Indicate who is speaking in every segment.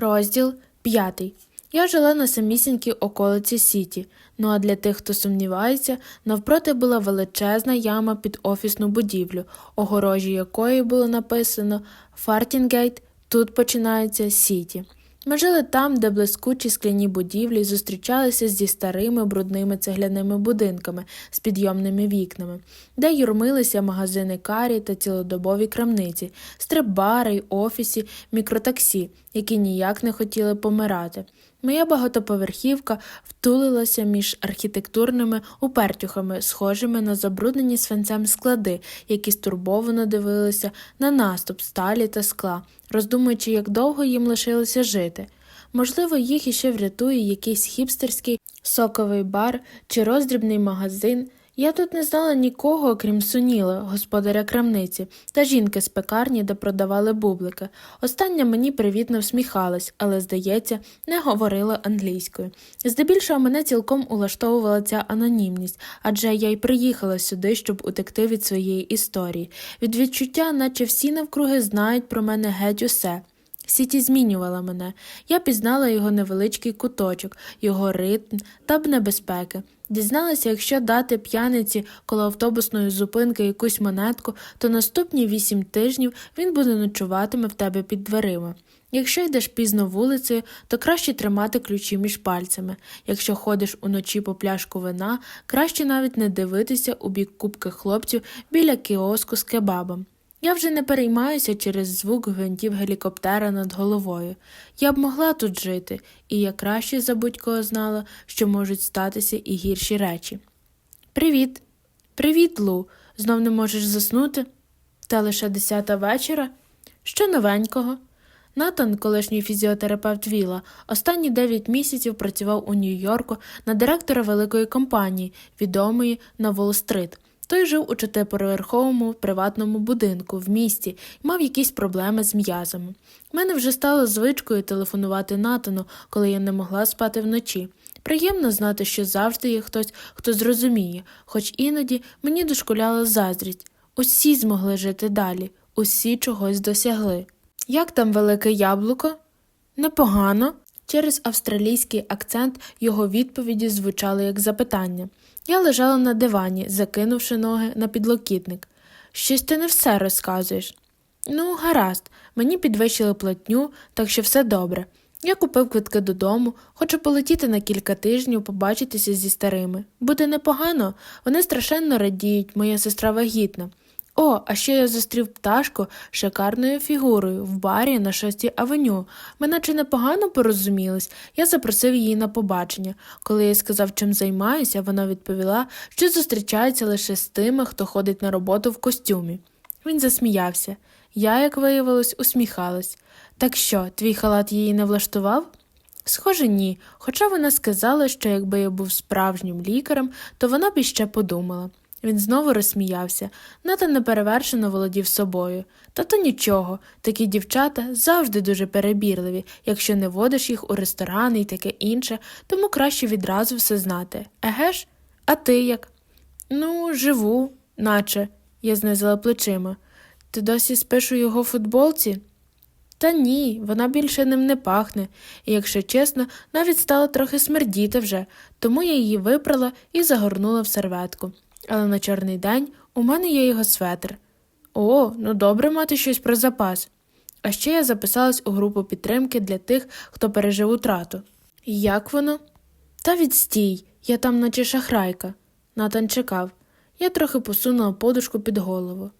Speaker 1: Розділ 5. Я жила на самісінькій околиці Сіті. Ну а для тих, хто сумнівається, навпроти була величезна яма під офісну будівлю, огорожі якої було написано Фартінгейт, тут починається Сіті. Ми жили там, де блискучі скляні будівлі зустрічалися зі старими брудними цегляними будинками з підйомними вікнами, де юрмилися магазини карі та цілодобові крамниці, стрип-бари й офісі, мікротаксі, які ніяк не хотіли помирати. Моя багатоповерхівка втулилася між архітектурними упертюхами, схожими на забруднені свинцем склади, які стурбовано дивилися на наступ сталі та скла, роздумуючи, як довго їм лишилося жити. Можливо, їх іще врятує якийсь хіпстерський соковий бар чи роздрібний магазин. Я тут не знала нікого, окрім Суніла, господаря крамниці, та жінки з пекарні, де продавали бублики. Остання мені привітно всміхалась, але, здається, не говорила англійською. Здебільшого мене цілком улаштовувала ця анонімність, адже я й приїхала сюди, щоб утекти від своєї історії, від відчуття, наче всі навкруги знають про мене геть усе. Сіті змінювала мене. Я пізнала його невеличкий куточок, його ритм та б небезпеки. Дізналася, якщо дати п'яниці коло автобусної зупинки якусь монетку, то наступні вісім тижнів він буде ночуватиме в тебе під дверима. Якщо йдеш пізно вулицею, то краще тримати ключі між пальцями. Якщо ходиш уночі по пляшку вина, краще навіть не дивитися у бік кубки хлопців біля кіоску з кебабом. Я вже не переймаюся через звук гвинтів гелікоптера над головою. Я б могла тут жити, і я краще за будь-кого знала, що можуть статися і гірші речі. Привіт. Привіт, Лу. Знов не можеш заснути? Та лише десята вечора? Що новенького? Натан, колишній фізіотерапевт Віла, останні дев'ять місяців працював у Нью-Йорку на директора великої компанії, відомої на Уолл-стрит. Той жив у чотириповерховому приватному будинку в місті і мав якісь проблеми з м'язами. Мене вже стало звичкою телефонувати Натану, коли я не могла спати вночі. Приємно знати, що завжди є хтось, хто зрозуміє, хоч іноді мені дошкуляла заздрість. Усі змогли жити далі, усі чогось досягли. Як там велике яблуко? Непогано. Через австралійський акцент його відповіді звучали як запитання. Я лежала на дивані, закинувши ноги на підлокітник. Щось ти не все розказуєш. Ну, гаразд, мені підвищили платню, так що все добре. Я купив квитки додому, хочу полетіти на кілька тижнів, побачитися зі старими. Буде непогано, вони страшенно радіють, моя сестра вагітна. О, а ще я зустрів пташку шикарною фігурою в барі на шостій авеню. Ми наче непогано порозумілись. Я запросив її на побачення. Коли я сказав, чим займаюся, вона відповіла, що зустрічається лише з тими, хто ходить на роботу в костюмі. Він засміявся. Я, як виявилось, усміхалась. Так що, твій халат її не влаштував? Схоже, ні, хоча вона сказала, що якби я був справжнім лікарем, то вона б іще подумала. Він знову розсміявся, Натан неперевершено володів собою. Та то нічого, такі дівчата завжди дуже перебірливі, якщо не водиш їх у ресторани і таке інше, тому краще відразу все знати. Еге ж? А ти як? Ну, живу, наче, я знизила плечима. Ти досі спиш у його футболці? Та ні, вона більше ним не пахне, і, якщо чесно, навіть стала трохи смердіти вже, тому я її випрала і загорнула в серветку. Але на чорний день у мене є його светр. О, ну добре мати щось про запас. А ще я записалась у групу підтримки для тих, хто пережив утрату. Як воно? Та відстій, я там наче шахрайка. Натан чекав. Я трохи посунула подушку під голову.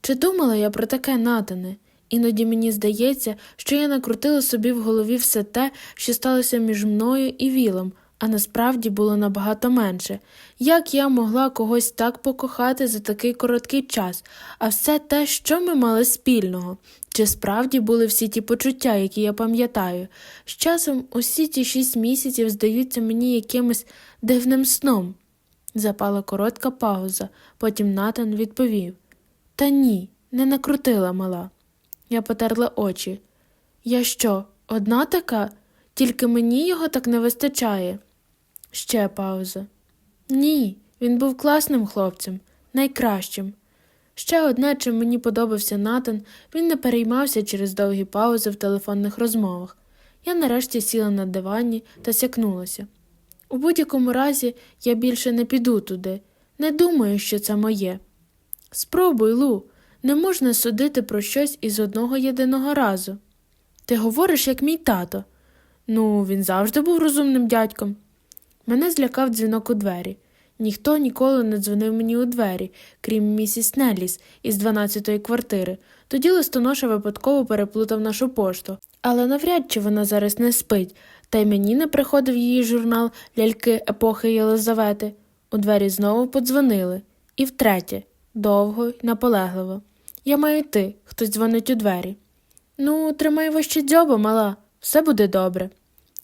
Speaker 1: Чи думала я про таке натане? Іноді мені здається, що я накрутила собі в голові все те, що сталося між мною і Вілом, а насправді було набагато менше. Як я могла когось так покохати за такий короткий час, а все те, що ми мали спільного? Чи справді були всі ті почуття, які я пам'ятаю? З часом усі ті шість місяців здаються мені якимось дивним сном. Запала коротка пауза, потім Натан відповів Та ні, не накрутила мала. Я потерла очі. Я що, одна така? Тільки мені його так не вистачає. Ще пауза. Ні, він був класним хлопцем, найкращим. Ще одне, чим мені подобався Натан, він не переймався через довгі паузи в телефонних розмовах. Я нарешті сіла на дивані та сякнулася. У будь-якому разі я більше не піду туди. Не думаю, що це моє. Спробуй, Лу, не можна судити про щось із одного єдиного разу. Ти говориш, як мій тато. Ну, він завжди був розумним дядьком. Мене злякав дзвінок у двері. Ніхто ніколи не дзвонив мені у двері, крім місіс Нелліс із 12-ї квартири. Тоді листоноша випадково переплутав нашу пошту. Але навряд чи вона зараз не спить, та й мені не приходив її журнал ляльки епохи Єлизавети. У двері знову подзвонили. І втретє, довго й наполегливо. Я маю йти, хтось дзвонить у двері. Ну, тримай вище дзьоба, мала, все буде добре.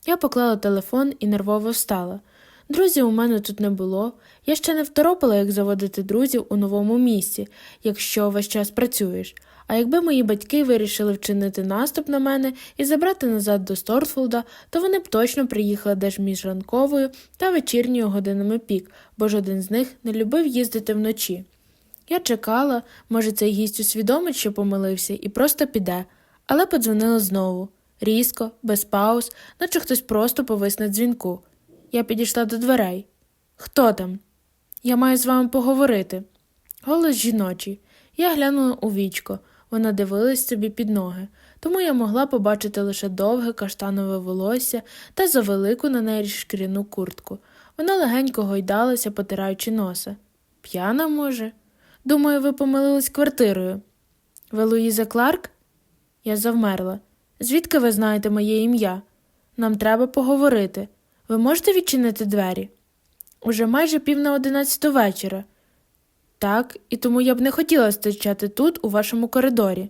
Speaker 1: Я поклала телефон і нервово встала. Друзів у мене тут не було. Я ще не второпала, як заводити друзів у новому місці, якщо весь час працюєш. А якби мої батьки вирішили вчинити наступ на мене і забрати назад до Стортфолда, то вони б точно приїхали десь між ранковою та вечірньою годинами пік, бо жоден з них не любив їздити вночі. Я чекала, може, цей гість усвідомить, що помилився, і просто піде, але подзвонила знову різко, без пауз, наче хтось просто повис на дзвінку. Я підійшла до дверей. Хто там? Я маю з вами поговорити. Голос жіночий. Я глянула у вічко. Вона дивилась собі під ноги, тому я могла побачити лише довге каштанове волосся та завелику на неї шкіряну куртку. Вона легенько гойдалася, потираючи носа. П'яна, може? Думаю, ви помилились квартирою. Ви Луїза Кларк? Я завмерла. Звідки ви знаєте моє ім'я? Нам треба поговорити. Ви можете відчинити двері? Уже майже пів на одинадцяту вечора. Так, і тому я б не хотіла стичати тут, у вашому коридорі.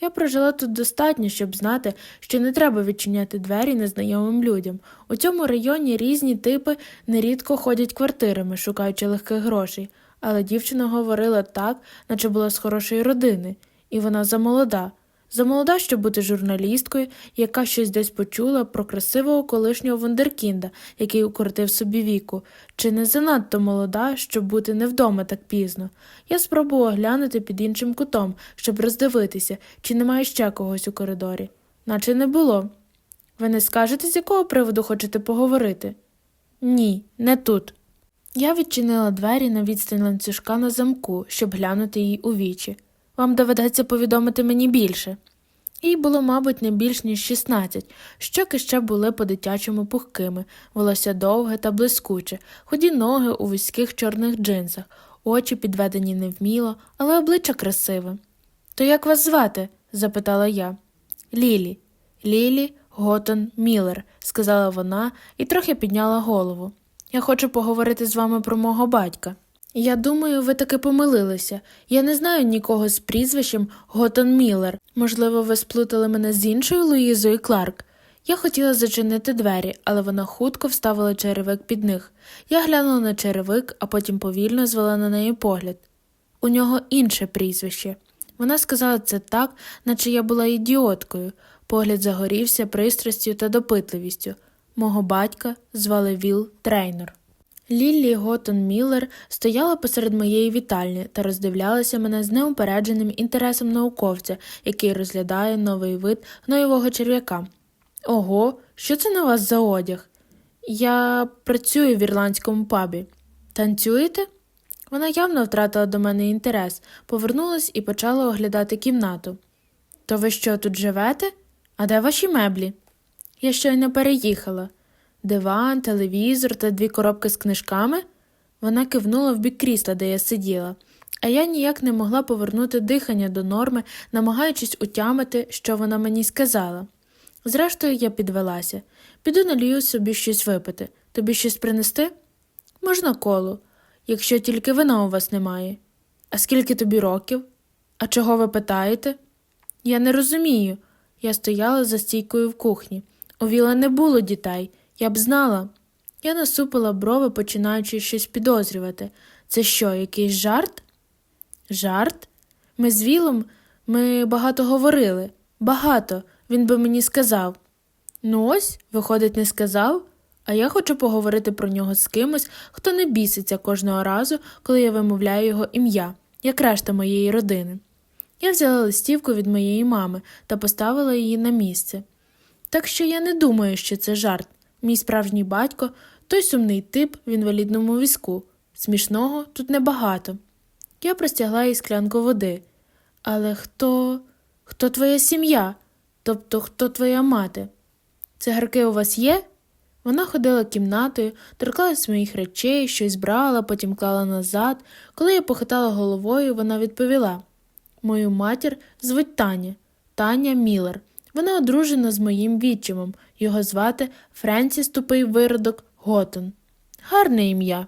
Speaker 1: Я прожила тут достатньо, щоб знати, що не треба відчиняти двері незнайомим людям. У цьому районі різні типи нерідко ходять квартирами, шукаючи легких грошей, але дівчина говорила так, наче була з хорошої родини, і вона замолода. Замолода, щоб бути журналісткою, яка щось десь почула про красивого колишнього вундеркінда, який укоротив собі віку, чи не занадто молода, щоб бути не вдома так пізно. Я спробувала глянути під іншим кутом, щоб роздивитися, чи немає ще когось у коридорі. Наче не було. Ви не скажете, з якого приводу хочете поговорити? Ні, не тут. Я відчинила двері на відстань ланцюжка на замку, щоб глянути їй у вічі. Вам доведеться повідомити мені більше. Їй було, мабуть, не більш ніж 16, щоки ще були по-дитячому пухкими, волосся довге та блискуче, ході ноги у вузьких чорних джинсах, очі підведені невміло, але обличчя красиве. То як вас звати? запитала я. Лілі. Лілі Готон Міллер, сказала вона і трохи підняла голову. Я хочу поговорити з вами про мого батька. Я думаю, ви таки помилилися. Я не знаю нікого з прізвищем Готон Міллер. Можливо, ви сплутали мене з іншою Луїзою Кларк. Я хотіла зачинити двері, але вона хутко вставила черевик під них. Я глянула на черевик, а потім повільно звела на неї погляд. У нього інше прізвище. Вона сказала це так, наче я була ідіоткою. Погляд загорівся пристрастю та допитливістю. Мого батька звали Віл Трейнор. Ліллі Готон Міллер стояла посеред моєї вітальні та роздивлялася мене з неупередженим інтересом науковця, який розглядає новий вид гноєвого черв'яка. Ого, що це на вас за одяг? Я працюю в ірландському пабі. Танцюєте? Вона явно втратила до мене інтерес, повернулась і почала оглядати кімнату. То ви що, тут живете? А де ваші меблі? Я щойно переїхала. Диван, телевізор та дві коробки з книжками? Вона кивнула в бік крісла, де я сиділа, а я ніяк не могла повернути дихання до норми, намагаючись утямити, що вона мені сказала. Зрештою, я підвелася. Піду налію собі щось випити. Тобі щось принести? Можна колу, якщо тільки вина у вас немає. А скільки тобі років? А чого ви питаєте? Я не розумію. Я стояла за стійкою в кухні. У Віла не було дітей. Я б знала. Я насупила брови, починаючи щось підозрювати. Це що, якийсь жарт? Жарт? Ми з Вілом ми багато говорили. Багато, він би мені сказав. Ну ось, виходить, не сказав, а я хочу поговорити про нього з кимось, хто не біситься кожного разу, коли я вимовляю його ім'я, як решта моєї родини. Я взяла листівку від моєї мами та поставила її на місце. Так що я не думаю, що це жарт. Мій справжній батько той сумний тип в інвалідному візку. Смішного тут небагато. Я простягла їй склянку води. Але хто. хто твоя сім'я? Тобто хто твоя мати? Цигарки у вас є? Вона ходила кімнатою, торкалась моїх речей, щось брала, потім клала назад. Коли я похитала головою, вона відповіла Мою матір звуть Таня, Таня Міллер. Вона одружена з моїм відчимом. Його звати Френсіс Тупий Виродок Готон. Гарне ім'я.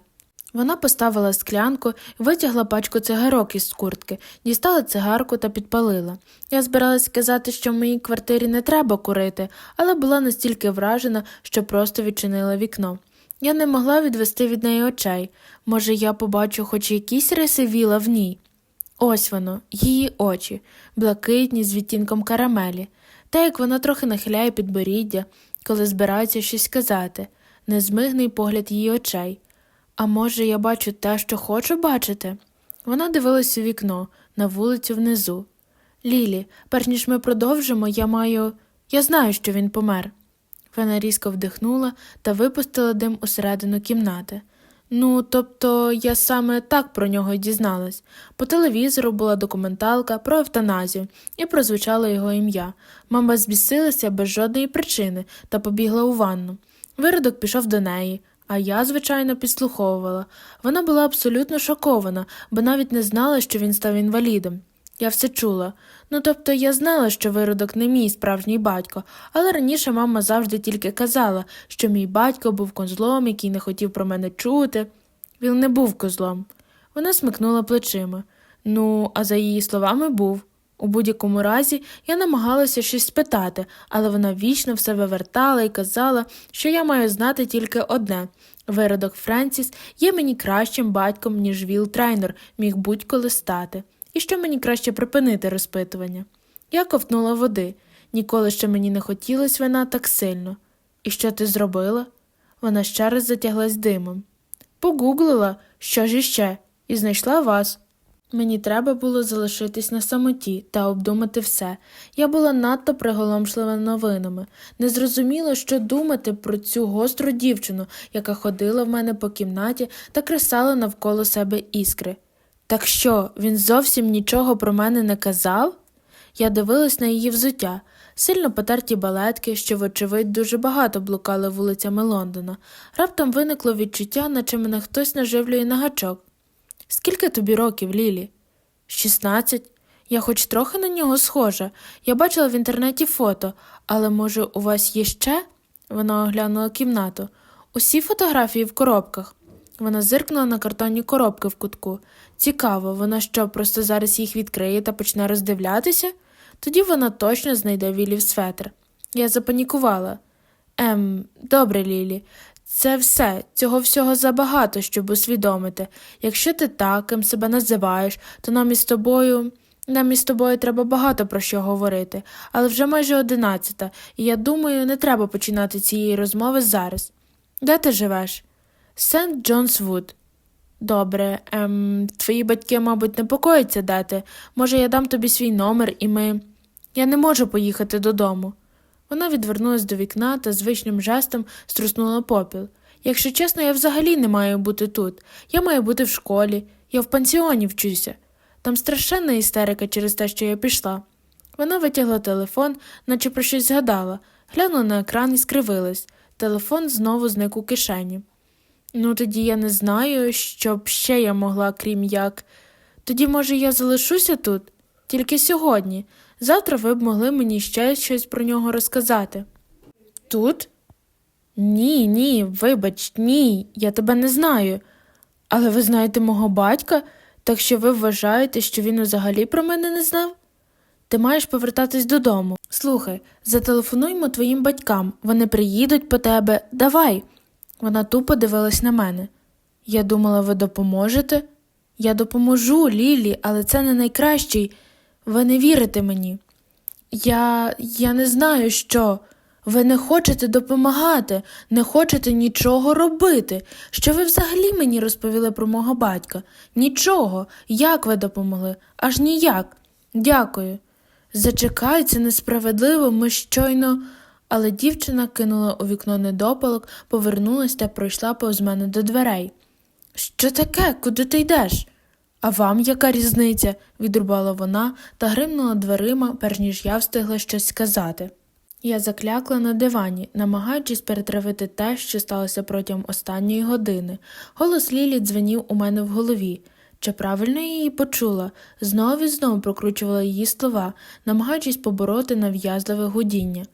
Speaker 1: Вона поставила склянку, витягла пачку цигарок із куртки, дістала цигарку та підпалила. Я збиралась сказати, що в моїй квартирі не треба курити, але була настільки вражена, що просто відчинила вікно. Я не могла відвести від неї очей. Може, я побачу хоч якісь риси віла в ній. Ось воно, її очі, блакитні з відтінком карамелі, та як вона трохи нахиляє підборіддя, коли збирається щось сказати, незмигний погляд її очей. А може, я бачу те, що хочу бачити? Вона дивилась у вікно, на вулицю внизу. Лілі, перш ніж ми продовжимо, я маю. Я знаю, що він помер. Вона різко вдихнула та випустила дим усередину кімнати. Ну, тобто, я саме так про нього й дізналась. По телевізору була документалка про евтаназію і прозвучало його ім'я. Мама збісилася без жодної причини та побігла у ванну. Виродок пішов до неї, а я, звичайно, підслуховувала. Вона була абсолютно шокована, бо навіть не знала, що він став інвалідом. Я все чула. Ну тобто я знала, що виродок не мій справжній батько, але раніше мама завжди тільки казала, що мій батько був козлом, який не хотів про мене чути. Він не був козлом. Вона смикнула плечима. Ну, а за її словами, був. У будь-якому разі я намагалася щось спитати, але вона вічно все вивертала і казала, що я маю знати тільки одне виродок Френсіс є мені кращим батьком, ніж Віл Трайнер міг будь-коли стати, і що мені краще припинити розпитування. Я ковтнула води. Ніколи ще мені не хотілося вина так сильно. І що ти зробила? Вона ще раз затяглась димом. Погуглила, що ж іще, і знайшла вас. Мені треба було залишитись на самоті та обдумати все. Я була надто приголомшлива новинами. Не зрозуміло, що думати про цю гостру дівчину, яка ходила в мене по кімнаті та кресала навколо себе іскри. Так що, він зовсім нічого про мене не казав? Я дивилась на її взуття, сильно потерті балетки, що, вочевидь, дуже багато блукали вулицями Лондона. Раптом виникло відчуття, наче мене хтось наживлює на гачок. Скільки тобі років, Лілі? Шістнадцять. Я хоч трохи на нього схожа. Я бачила в інтернеті фото, але, може, у вас є ще? Вона оглянула кімнату. Усі фотографії в коробках. Вона зиркнула на картонні коробки в кутку. Цікаво, вона що, просто зараз їх відкриє та почне роздивлятися? Тоді вона точно знайде Вілів светр. Я запанікувала. Ем, добре, Лілі, це все, цього всього забагато, щоб усвідомити. Якщо ти таким себе називаєш, то нам із тобою. Нам із тобою треба багато про що говорити, але вже майже одинадцята, і я думаю, не треба починати цієї розмови зараз. Де ти живеш? Сент Джонс Вуд. Добре, ем, твої батьки, мабуть, непокоїться де ти. Може, я дам тобі свій номер, і ми. Я не можу поїхати додому. Вона відвернулась до вікна та звичним жестом струснула попіл. Якщо чесно, я взагалі не маю бути тут. Я маю бути в школі, я в пансіоні вчуся. Там страшенна істерика через те, що я пішла. Вона витягла телефон, наче про щось згадала, глянула на екран і скривилась. Телефон знову зник у кишені. Ну, тоді я не знаю, що б ще я могла, крім як. Тоді, може, я залишуся тут? Тільки сьогодні. Завтра ви б могли мені ще щось про нього розказати. Тут? Ні, ні, вибач, ні, я тебе не знаю. Але ви знаєте мого батька, так що ви вважаєте, що він взагалі про мене не знав? Ти маєш повертатись додому. Слухай, зателефонуймо твоїм батькам, вони приїдуть по тебе, давай. Вона тупо дивилась на мене. Я думала, ви допоможете? Я допоможу, Лілі, але це не найкращий. Ви не вірите мені. Я. я не знаю, що. Ви не хочете допомагати, не хочете нічого робити. Що ви взагалі мені розповіли про мого батька? Нічого. Як ви допомогли? Аж ніяк. Дякую. Зачекай, це несправедливо, ми щойно. Але дівчина кинула у вікно недопалок, повернулась та пройшла повз мене до дверей. Що таке? Куди ти йдеш? А вам яка різниця? відрубала вона та гримнула дверима, перш ніж я встигла щось сказати. Я заклякла на дивані, намагаючись перетравити те, що сталося протягом останньої години. Голос Лілі дзвенів у мене в голові. Чи правильно я її почула? Знову і знову прокручувала її слова, намагаючись побороти нав'язливе гудіння.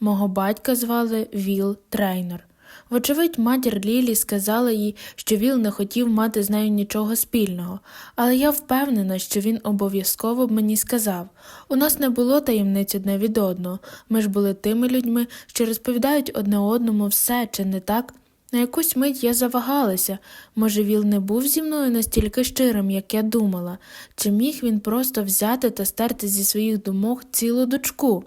Speaker 1: Мого батька звали Віл Трейнер. Вочевидь, матір Лілі сказала їй, що Віл не хотів мати з нею нічого спільного, але я впевнена, що він обов'язково б мені сказав. У нас не було таємниць одне від одного. Ми ж були тими людьми, що розповідають одне одному все, чи не так? На якусь мить я завагалася. Може, Віл не був зі мною настільки щирим, як я думала, чи міг він просто взяти та стерти зі своїх думок цілу дочку?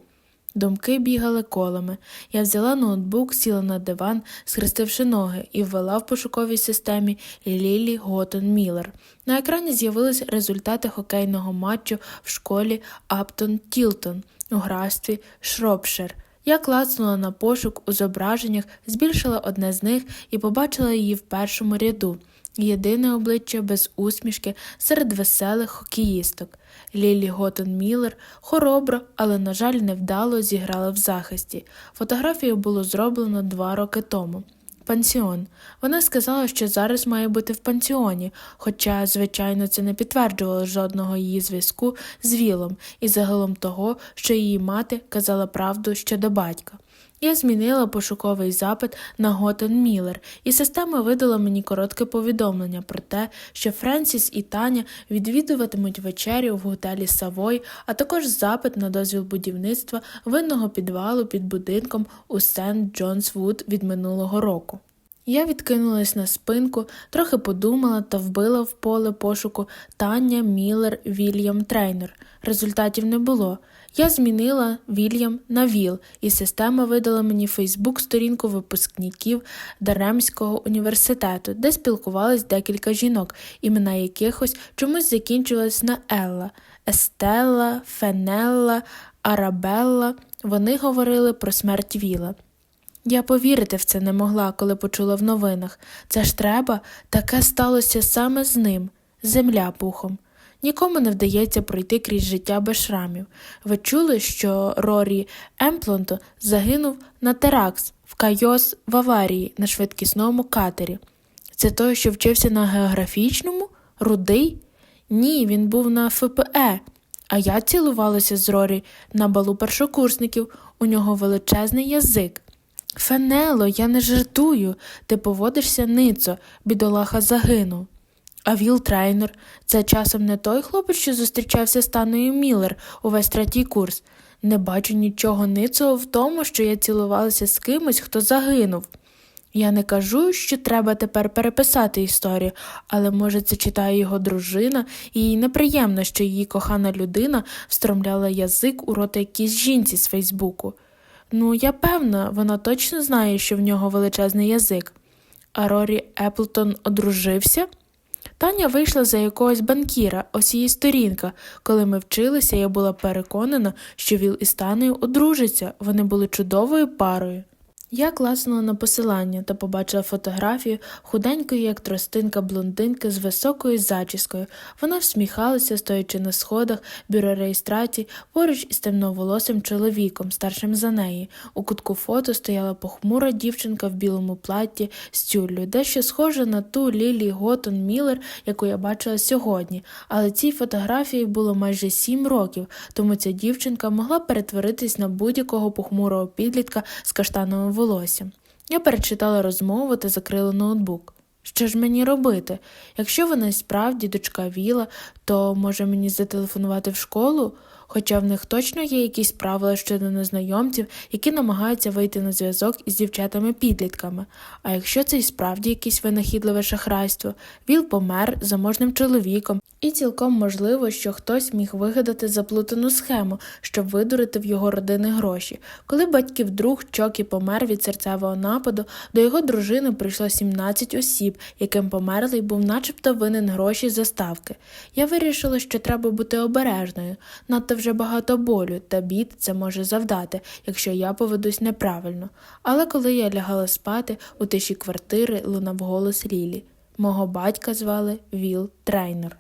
Speaker 1: Думки бігали колами. Я взяла ноутбук, сіла на диван, схрестивши ноги, і ввела в пошуковій системі Лілі Готон Міллер. На екрані з'явились результати хокейного матчу в школі Аптон Тілтон у графстві Шропшир. Я клацнула на пошук у зображеннях, збільшила одне з них і побачила її в першому ряду. Єдине обличчя без усмішки серед веселих хокеїсток. Лілі Готон Міллер хоробро, але, на жаль, невдало зіграла в захисті. Фотографію було зроблено два роки тому. Пансіон. Вона сказала, що зараз має бути в пансіоні, хоча, звичайно, це не підтверджувало жодного її зв'язку з Вілом і загалом того, що її мати казала правду щодо батька. Я змінила пошуковий запит на Готен Міллер, і система видала мені коротке повідомлення про те, що Френсіс і Таня відвідуватимуть вечерю в готелі Савой, а також запит на дозвіл будівництва винного підвалу під будинком у Сент Джонс Вуд від минулого року. Я відкинулась на спинку, трохи подумала та вбила в поле пошуку Таня Міллер Вільям Трейнер. Результатів не було. Я змінила Вільям на Віл, і система видала мені Фейсбук-сторінку випускників Даремського університету, де спілкувались декілька жінок, імена якихось чомусь закінчувались на Елла, Естелла, Фенелла, Арабелла. Вони говорили про смерть Віла. Я повірити в це не могла, коли почула в новинах. Це ж треба, таке сталося саме з ним, земля пухом. Нікому не вдається пройти крізь життя без шрамів. Ви чули, що Рорі Емплонто загинув на Теракс в Кайос в аварії на швидкісному катері. Це той, що вчився на географічному? Рудий? Ні, він був на ФПЕ. А я цілувалася з Рорі на балу першокурсників, у нього величезний язик. Фенело, я не жартую, ти поводишся ницо, бідолаха загинув. А Віл Трейнер це часом не той хлопець, що зустрічався з Таною Міллер увесь третій курс. Не бачу нічого ницого в тому, що я цілувалася з кимось, хто загинув. Я не кажу, що треба тепер переписати історію, але, може, це читає його дружина, і їй неприємно, що її кохана людина встромляла язик у рота якійсь жінці з Фейсбуку. Ну, я певна, вона точно знає, що в нього величезний язик. А Рорі Еплтон одружився? Таня вийшла за якогось банкіра, ось її сторінка. Коли ми вчилися, я була переконана, що Віл із Танею одружаться, вони були чудовою парою. Я класнула на посилання та побачила фотографію худенької, як тростинка блондинки з високою зачіскою. Вона всміхалася, стоячи на сходах бюро реєстрації поруч із темноволосим чоловіком, старшим за неї. У кутку фото стояла похмура дівчинка в білому платті з тюллю, дещо схожа на ту Лілі Готон Міллер, яку я бачила сьогодні. Але цій фотографії було майже сім років, тому ця дівчинка могла перетворитись на будь-якого похмурого підлітка з каштановим волоссям волоссям. Я перечитала розмову та закрила ноутбук. Що ж мені робити? Якщо вона справді дочка Віла, то може мені зателефонувати в школу, хоча в них точно є якісь правила щодо незнайомців, які намагаються вийти на зв'язок із дівчатами-підлітками. А якщо це і справді якесь винахідливе шахрайство, Віл помер заможним чоловіком, І цілком можливо, що хтось міг вигадати заплутану схему, щоб видурити в його родини гроші. Коли батьків друг Чокі помер від серцевого нападу, до його дружини прийшло 17 осіб, яким померлий був начебто винен гроші за ставки. Я вирішила, що треба бути обережною. Надто вже багато болю та бід це може завдати, якщо я поведусь неправильно. Але коли я лягала спати, у тиші квартири лунав голос Лілі. Мого батька звали Віл Трейнер.